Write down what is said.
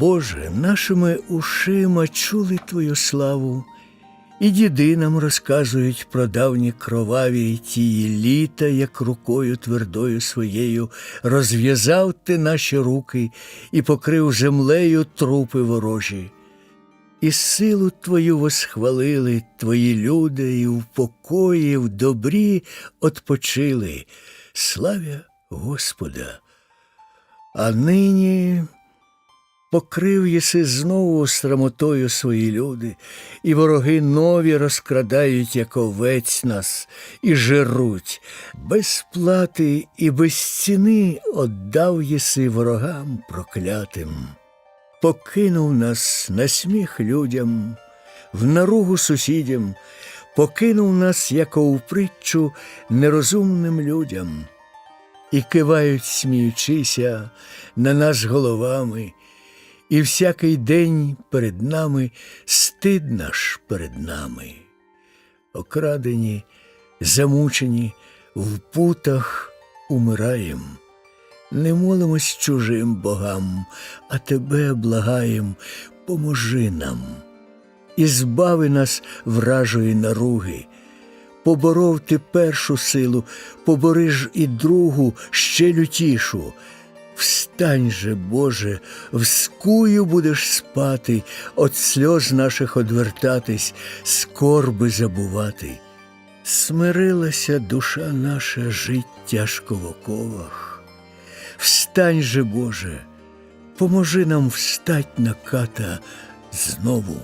Боже, нашими ушима чули Твою славу, і діди нам розказують про давні кроваві тії літа, як рукою твердою своєю розв'язав ти наші руки і покрив землею трупи ворожі. І силу Твою восхвалили Твої люди, і в покої, в добрі отпочили. Славя Господа! А нині покрив єси знову срамотою свої люди, і вороги нові розкрадають, як овець нас, і жируть. Без плати і без ціни отдав єси ворогам проклятим. Покинув нас на сміх людям, в наругу сусідям, покинув нас, яко у притчу, нерозумним людям і кивають, сміючися, на нас головами, і всякий день перед нами стид наш перед нами. Окрадені, замучені, в путах умираєм. Не молимось чужим богам, а тебе благаєм, поможи нам. І збави нас вражої наруги. Поборов ти першу силу, побори ж і другу ще лютішу. Встань же, Боже, в скую будеш спати, от сльоз наших одвертатись, скорби забувати. Смирилася душа наша жить тяжко в оковах. Встань же, Боже, поможи нам встать на ката знову.